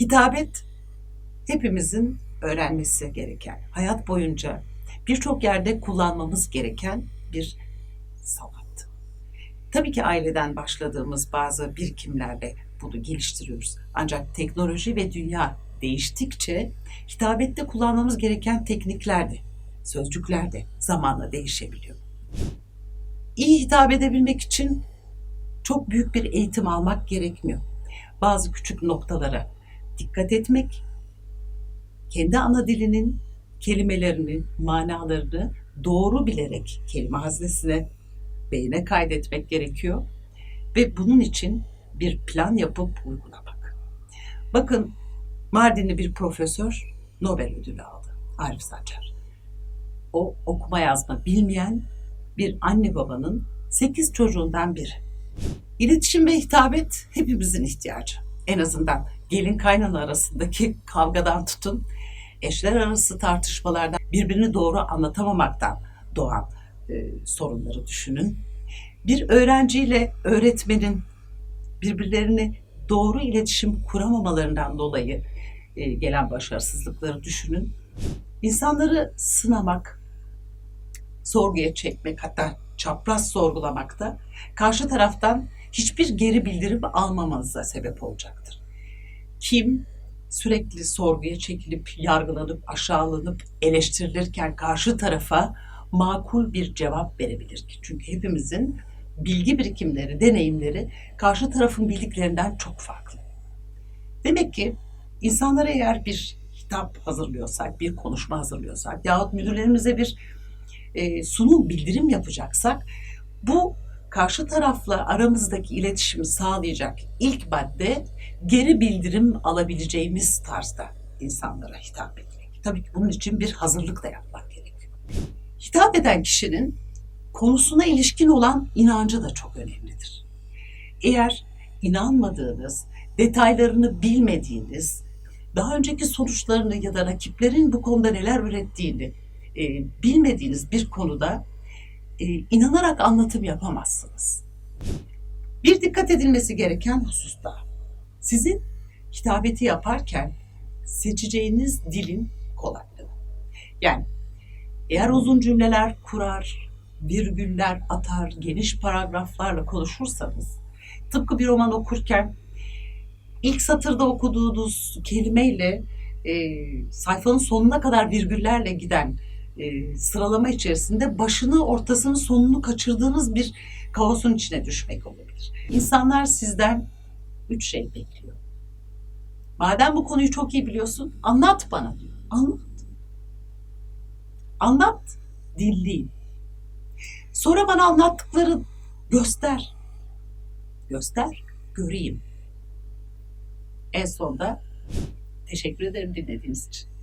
Hitabet hepimizin öğrenmesi gereken, hayat boyunca birçok yerde kullanmamız gereken bir sanat. Tabii ki aileden başladığımız bazı birikimlerle bunu geliştiriyoruz. Ancak teknoloji ve dünya değiştikçe hitabette kullanmamız gereken teknikler de, sözcükler de zamanla değişebiliyor. İyi hitap edebilmek için çok büyük bir eğitim almak gerekmiyor. Bazı küçük noktalara dikkat etmek, kendi ana dilinin kelimelerini, manalarını doğru bilerek kelime haznesine, beyne kaydetmek gerekiyor ve bunun için bir plan yapıp uygulamak. Bakın Mardinli bir profesör Nobel ödülü aldı. Arif Sancar. O okuma yazma bilmeyen bir anne babanın 8 çocuğundan biri. İletişim ve hitabet hepimizin ihtiyacı. En azından gelin kaynana arasındaki kavgadan tutun, eşler arası tartışmalardan birbirini doğru anlatamamaktan doğan e, sorunları düşünün. Bir öğrenciyle öğretmenin birbirlerini doğru iletişim kuramamalarından dolayı e, gelen başarısızlıkları düşünün. İnsanları sınamak, sorguya çekmek hatta çapraz sorgulamakta karşı taraftan hiçbir geri bildirim almamanıza sebep olacaktır. Kim sürekli sorguya çekilip, yargılanıp, aşağılanıp, eleştirilirken karşı tarafa makul bir cevap verebilir ki? Çünkü hepimizin bilgi birikimleri, deneyimleri karşı tarafın bildiklerinden çok farklı. Demek ki insanlara eğer bir kitap hazırlıyorsak, bir konuşma hazırlıyorsak yahut müdürlerimize bir e, sunum, bildirim yapacaksak bu karşı tarafla aramızdaki iletişimi sağlayacak ilk madde geri bildirim alabileceğimiz tarzda insanlara hitap etmek. Tabii ki bunun için bir hazırlık da yapmak gerekiyor. Hitap eden kişinin konusuna ilişkin olan inancı da çok önemlidir. Eğer inanmadığınız, detaylarını bilmediğiniz, daha önceki sonuçlarını ya da rakiplerin bu konuda neler ürettiğini e, bilmediğiniz bir konuda e, inanarak anlatım yapamazsınız. Bir dikkat edilmesi gereken husus da sizin hitabeti yaparken seçeceğiniz dilin kolaylığı. Yani eğer uzun cümleler kurar, virgüller atar, geniş paragraflarla konuşursanız tıpkı bir roman okurken ilk satırda okuduğunuz kelimeyle e, sayfanın sonuna kadar virgüllerle giden e, sıralama içerisinde başını, ortasını, sonunu kaçırdığınız bir kaosun içine düşmek olabilir. İnsanlar sizden üç şey bekliyor. Madem bu konuyu çok iyi biliyorsun, anlat bana diyor. Anlat. Anlat, dinleyeyim. Sonra bana anlattıkları göster. Göster, göreyim. En sonda teşekkür ederim dinlediğiniz için.